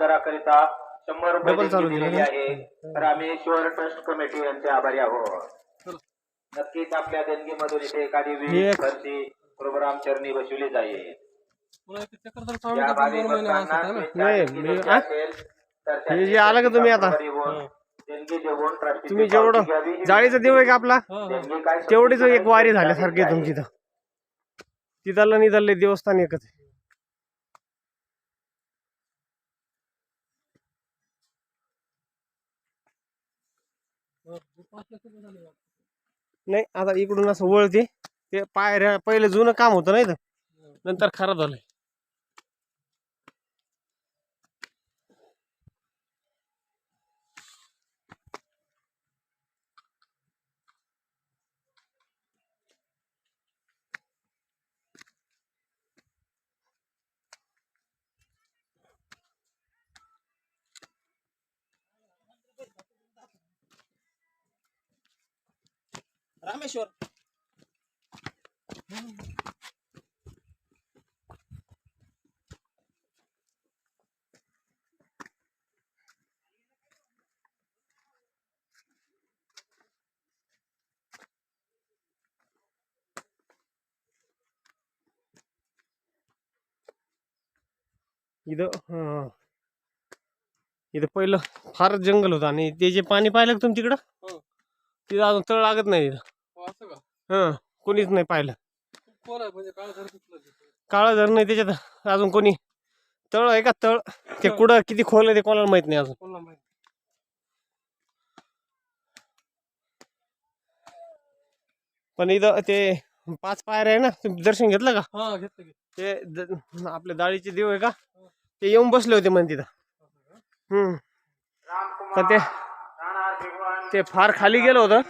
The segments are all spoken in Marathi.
दराकरिता शंभर रुपये दिलेली? आहे रामेश्वर ट्रस्ट कमिटी यांचे आभारी आहोत. नक्कीच आपल्या देणगीमधून इथे एखादी हे फरशी प्रोग्राम चरणी बसवली जाईल तर तर आलं का तुम्ही आता? तुम्ही जेवढं. जाळीचा देव आहे का आपला हा, हा. तेवढीच एक वारी आहे. झाल्यासारखी आहे तुमची इथं तिथलं निधलले देवस्थान एकच आहे. हा, हे पाच लाख रुपये झाले बा. नाही आता इकडून असं वळते. ते पायऱ्या पहिले जुनं काम होतं नाही नंतर खराब झालंय. रामेश्वर इथं हं. इथं पहिलं फारच जंगल होतं आणि ते जे पाणी पाहिलं का तुम्ही तिकडं हो. तिथं अजून तळ लागत नाही तिथं हो, कोणीच नाही पाहिलं. म्हणजे काळ धरण नाही त्याच्यात. अजून कोणी? तळ आहे का तळ? ते कुठं किती खोल आहे ते कोणाला माहीत नाही अजून. पण इथं ते पाच पायऱ्या आहे ना तुम्ही दर्शन घेतलं का? हा ते द- आपले दाढीचे देव आहे का? ते येऊन बसले होते म्हण तिथं. हम्म. पण ते ते फार खाली गेलं होतं.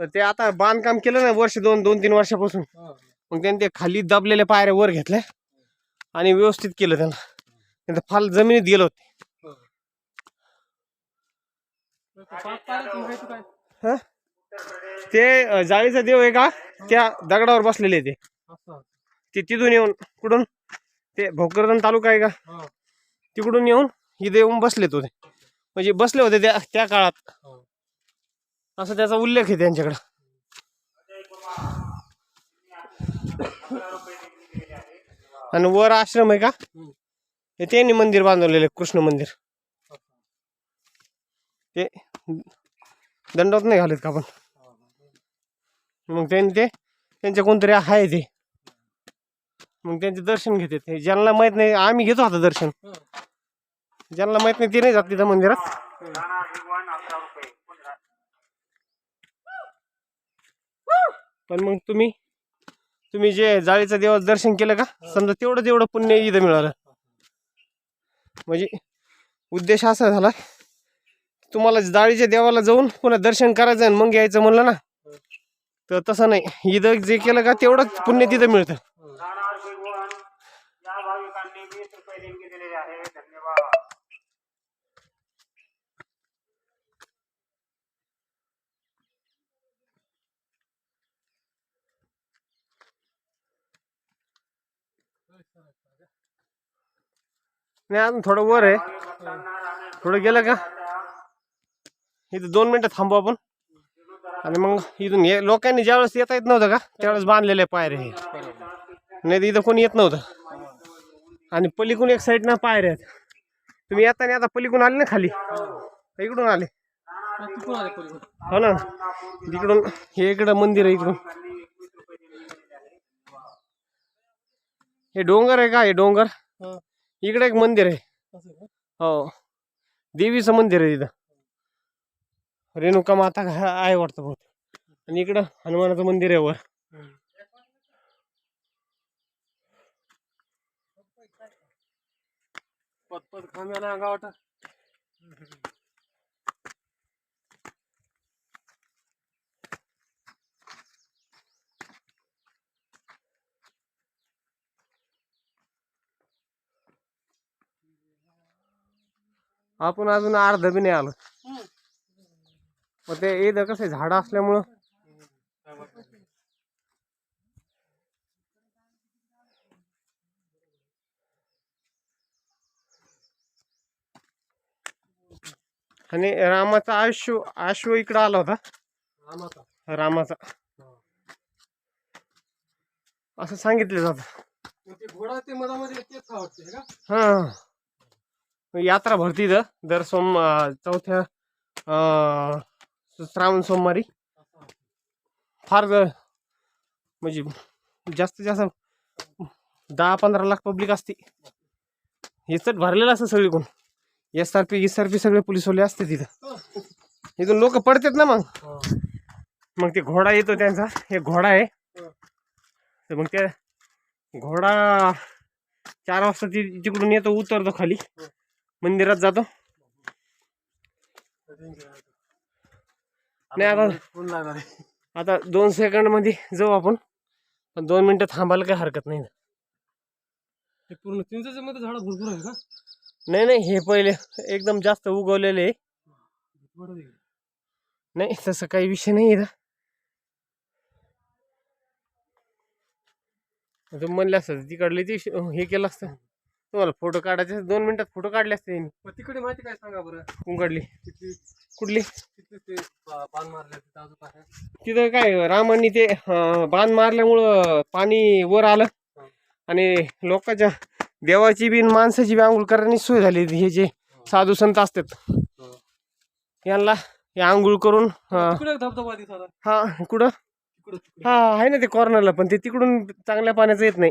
तर ते आता बांधकाम केलं ना वर्ष दोन दोन तीन वर्षापासून. मग त्यांनी ते खाली दाबलेल्या पायऱ्या वर घेतल्या आणि व्यवस्थित केलं त्यांना. नाही तर फार जमिनीत गेलो होते. ते हं? जाळीचा देव आहे का? त्या दगडावर बसलेले ते. ते तिथून येऊन कुठून? ते भोकरदन तालुका आहे का? तिकडून येऊन इथे येऊन बसलेत होते म्हणजे बसले होते त्या त्या काळात. असं त्याचा उल्लेख आहे त्यांच्याकडं. आणि वर आश्रम आहे का? हे त्यांनी मंदिर बांधवलेलं आहे कृष्ण मंदिर. ते दंडात नाही घालत का आपण? मग त्यांनी ते त्यांच्या कोणतरी आहे ते. मग त्यांचे दर्शन घेते ते. ज्यांना माहीत नाही आम्ही घेतो आता दर्शन. ज्यांना माहीत नाही ते नाही जात तिथं मंदिरात. पण मग तुम्ही तुम्ही जे जाळीचा देवाचं दर्शन केलं का समजा तेवढं तेवढं पुण्य इथं मिळालं. म्हणजे उद्देश असा झाला तुम्हाला जाळीच्या देवाला जाऊन पुन्हा दर्शन करायचं आणि मग यायचं म्हणलं ना तर तसं नाही. इथं जे केलं का तेवढंच पुण्य तिथं मिळतं या भाविकांनी वीस रुपये देणगी दिलेली आहे धन्यवाद नाही अजून थोडं वर आहे. थोडं गेलं का? इथं दोन मिनटं थांबू आपण. आणि मग इथून हे लोकांनी ज्यावेळेस येता येत नव्हतं का त्यावेळेस बांधलेले पायरे हे. नाही तर इथं कोणी येत नव्हतं. आणि पलीकडून एक साईड ना पायऱ्या आहेत. तुम्ही येताना आता पलीकडून आले ना खाली? इकडून आले. हो ना इकडून हे इकडं मंदिर आहे इकडून. हे डोंगर आहे का हे डोंगर? इकडे एक मंदिर आहे? हो. देवीचं मंदिर आहे तिथं. रेणुका माता का आहे वाटतं बहुत आणि इकडं हनुमानाचं मंदिर आहे वर. पत पत खांब आला आपण अजून अर्ध बी नाही आलो. मग ते इथं कसं झाडं असल्यामुळं? आणि रामाचा आश्व आश्व इकडं आला होता. रामाचा. असं सांगितलं जातं. हां. यात्रा भरती इथं दर सोम चौथ्या अं, श्रावण सोमवारी. फार म्हणजे जास्तीत जास्त दहा पंधरा लाख पब्लिक असते. हे चट भरलेलं असतं सगळीकडून. S R P S R P सगळे पोलिसवाले असते तिथं. इथून लोक पडतात ना मग. मग ते घोडा येतो त्यांचा. हे घोडा आहे. तर मग त्या घोडा चार वाजता ती तिकडून येतो उतरतो खाली. मंदिरात जातो. नाही, आता- आता दोन सेकंडमध्ये जाऊ आपण. पण दोन मिनटं थांबायला काही हरकत नाही हे पूर्ण चिंचेच्या मध्ये झाड भरपूर आहे का? नाही नाही हे पहिले एकदम जास्त उगवलेले आहे. नाही तसं काही विषय नाही म्हणले असतं तिकडले ती हे केलं असतं. तुम्हाला फोटो काढायचे दोन मिनिटात फोटो काढले असते मग तिकडे माहिती काय सांगा बरं? किती कुठली? मारले तिथं काय रामांनी ते बाण मारल्यामुळं पाणी वर आलं. आणि लोकांच्या देवाची बी माणसाची बी आंघोळ करण्याची सोय झाली हे जे साधू संत असतात. यांना हे आंघोळ करून हा. कुठं हा आहे ना ते कॉर्नरला पण ते तिकडून चांगल्या पाण्याचं येत नाही.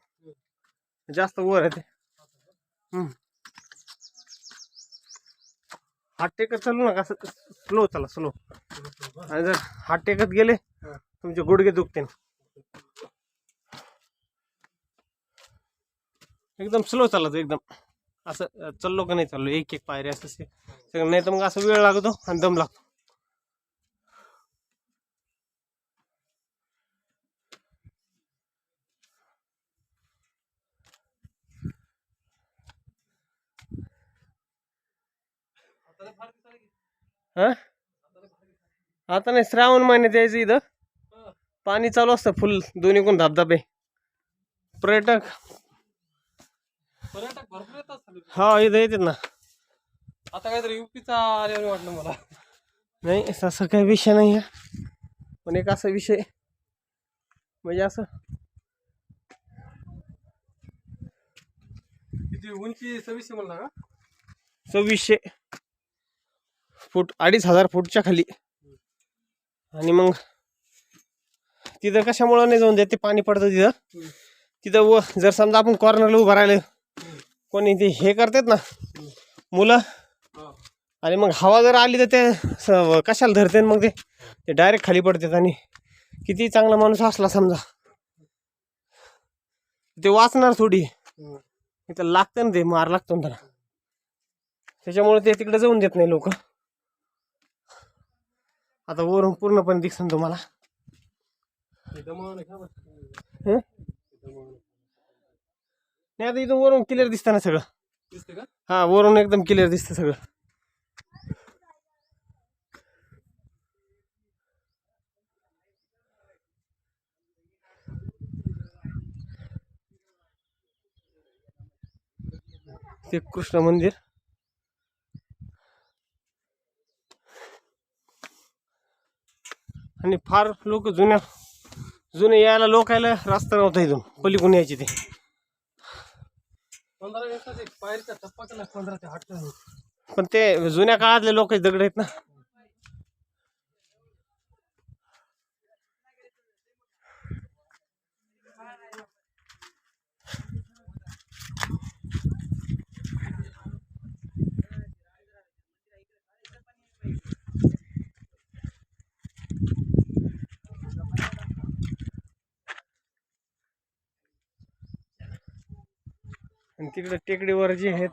जास्त वर आहे ते. हात टेकत चालू नका असं स्लो चला स्लो आणि जर हात टेकत गेले तुमचे गुडघे दुखतील. एकदम स्लो चालत एकदम. असं चाललो का नाही चाललो एक एक पायरी असं. सगळं नाही तर मग असं वेळ लागतो आणि दम लागतो. हा? आता नाही श्रावण महिन्यात यायचं इथं. पाणी चालू असतं फुल दोन्ही कोण धबधबे. पर्यटक. पर्यटक भरपूर येतात. हा इथं येतात ना. आता काहीतरी युपीचा आल्यावर वाटलं मला. नाही तसं काही विषय नाही आहे पण एक असा विषय. म्हणजे असं. किती उंची सव्वीसशे म्हणला का? सव्वीसशे. फूट अडीच हजार फूटच्या खाली. आणि मग तिथं कशामुळं नाही जाऊन देत? ते पाणी पडतं तिथं. तिथं व जर समजा आपण कॉर्नरला उभं राहिलं कोणी ते हे करतात ना मुलं आणि मग हवा जर आली तर ते स- कशाला धरते मग ते ते डायरेक्ट खाली पडतात. आणि किती चांगला माणूस असला समजा. ते वाचणार थोडी. इथं लागतं ना ते मार लागतो ना त्याला. त्याच्यामुळे ते तिकडे जाऊन देत नाही लोक. आता वरून पूर्णपणे दिसन तुम्हाला नाही? हं? आता इथून वरून क्लिअर दिसतं ना सगळं हा वरून एकदम क्लिअर दिसतं सगळं ते कृष्ण मंदिर आणि फार लोक जुन्या जुने यायला लोक यायला रस्ता नव्हता इथून. पलीकडून यायचे ते. पण ते जुन्या काळातले लोक दगड आहेत ना. आणि तिकडे टेकडीवर जे आहेत.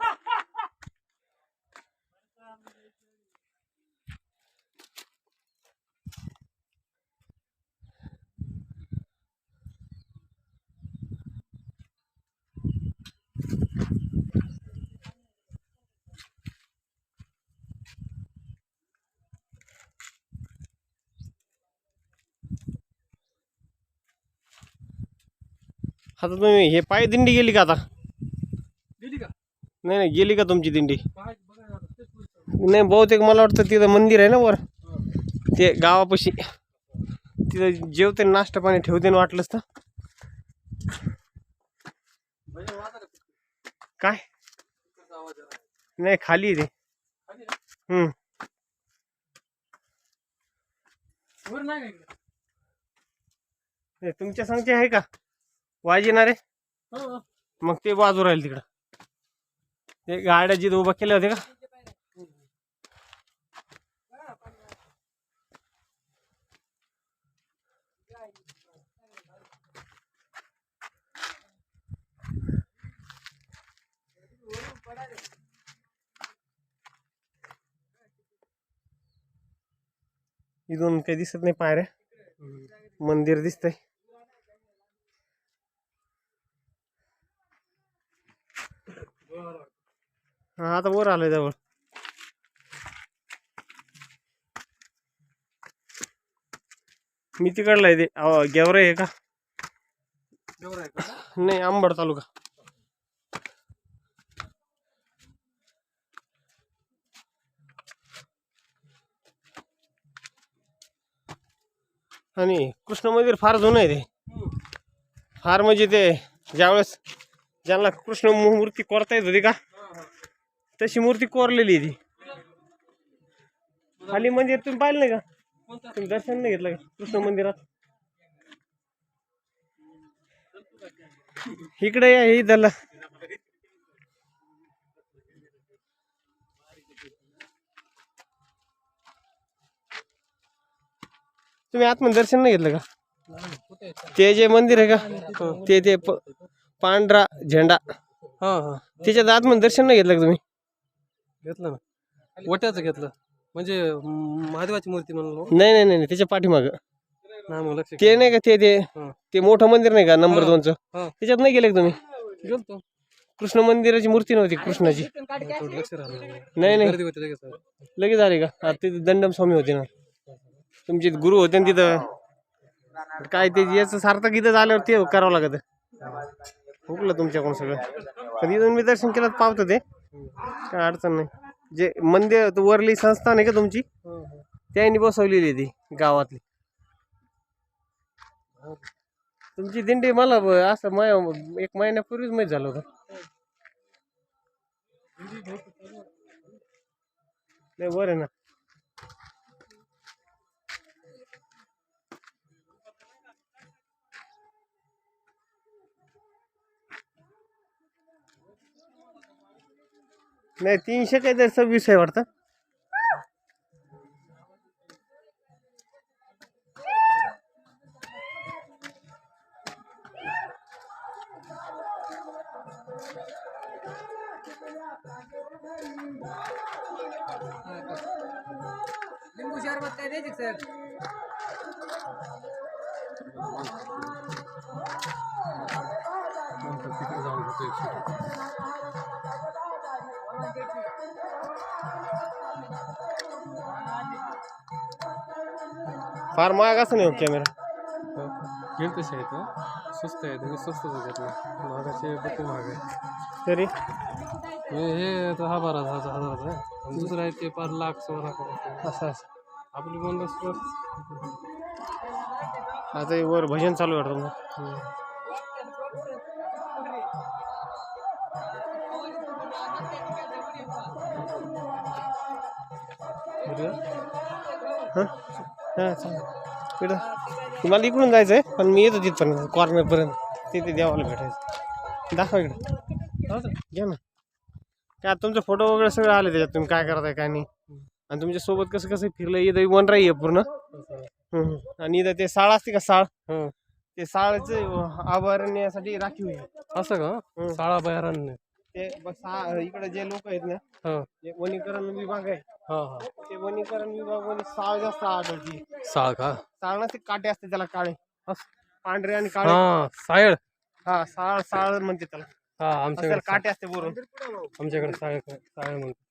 आता तुम्ही हे पायदिंडी गेली का आता? नाही नाही गेली का तुमची दिंडी. नाही बहुतेक मला वाटतं तिथं मंदिर आहे ना वर. ते गावापाशी तिथं जेवते नाश्ता पाणी ठेवते ना वाटलंच तर? काय. नाही खाली ते? हम्म. तुमच्या संगते आहे का वाजिनारे हो. मग ते बाजू राहील तिकडं ते गाड्या जिथं उभा केल्या होत्या का इथून काही दिसत नाही पायऱ्या मंदिर हा आता वर आलोय जवळ मी तिकडला आहे ते अहो, गेवराई आहे का? नाही आंबड तालुका आणि कृष्ण मंदिर फार जुनं आहे ते. फार म्हणजे ते ज्यावेळेस ज्यांना कृष्ण मूर्ती कोरता येत होती का. तशी मूर्ती कोरलेली आहे ती. खाली मंदिर तुम्ही पाहिलं नाही का? तुम्ही दर्शन नाही घेतलं का? कृष्ण मंदिरात? इकडे या हे त्याला तुम्ही आतमध्ये दर्शन नाही घेतलं का? ते जे मंदिर आहे का? ते ते पांढरा झेंडा. हा हा. त्याच्यात आतमध्ये दर्शन नाही घेतलं का तुम्ही? घेतलं ना? ओट्याचं घेतलं. म्हणजे महादेवाची मूर्ती म्हणलो नाही नाही नाही नाही, त्याच्या पाठीमागं. नाही मग लक्ष ते नाही का ते ते हा. ते मोठं मंदिर नाही का नंबर हा. दोनचं? हा. त्याच्यात नाही गेले का तुम्ही? गेलतो. कृष्ण मंदिराची मूर्ती नव्हती कृष्णाची? थोडं लक्ष राहिलं नाही. नाही नाही. गर्दी होती लगेच लगेच आले का? हा, तिथे दंडम स्वामी होते ना. तुमचे गुरु होते ना तिथं. काय ते याचं सार्थक इथं झाल्यावर ते करावं लागत. हुकलं तुमच्याकडून सगळं. कधी इथून मी दर्शन केलं तर पावतं ते. काय अडचण नाही. जे मंदिर वरली संस्थान आहे का तुमची? त्यांनी बसवलेली आहे ती गावातली. तुमची दिंडी मला असं माय एक महिन्यापूर्वीच माहीत झालं होतं. नाही बरं आहे ना. नाही तीनशे काहीतरी सव्वीस आहे वाटतं. लिंबू शरबत काय द्यायचे सर? फार महाग असं नाही कॅमेरा घेईल तसे आहेत स्वस्त आहेत मी स्वस्तच घेतलं महागाचे बघते महाग आहे. तरी? हे तर हा बारा हजार हजाराचं आहे. आणि दुसरं आहे ते पाच लाख सोळा लाख असं असं. आपली म्हणलं स्वस्त आता वर भजन चालू आहे वाटतं हं? हां चालेल इकडं. तुम्हाला इकडून जायचं आहे पण मी येतो तिथपर्यंत कॉर्नरपर्यंत तिथे देवाला भेटायचं. दाखवा इकडं. घ्या ना. काय तुमचे फोटो वगैरे सगळं आले त्याच्यात. तुम्ही काय करताय काय नाही. आणि तुमच्यासोबत कसं कसं फिरलं इथं वनराई आहे पूर्ण. हं, हं. आणि इथं ते साळ असते का साळ? हं. ते साळचं अभयारण्यासाठी राखीव आहे असं का? हं. शाळा अभयारण्य ते ब- सा- इकडे जे लोक आहेत ना जे वनीकरण विभाग आहे हा हा. ते वनीकरण विभागामध्ये साळ जास्त आढळते. साळ का? साळ नसते काटे असते त्याला काळे. पांढरे आणि काळे. हा सायळ. हा साळ साळ म्हणते त्याला. हा आमच्याकडे त्याला काटे असते बरोबर आमच्याकडे सायळ सायळ म्हणतो.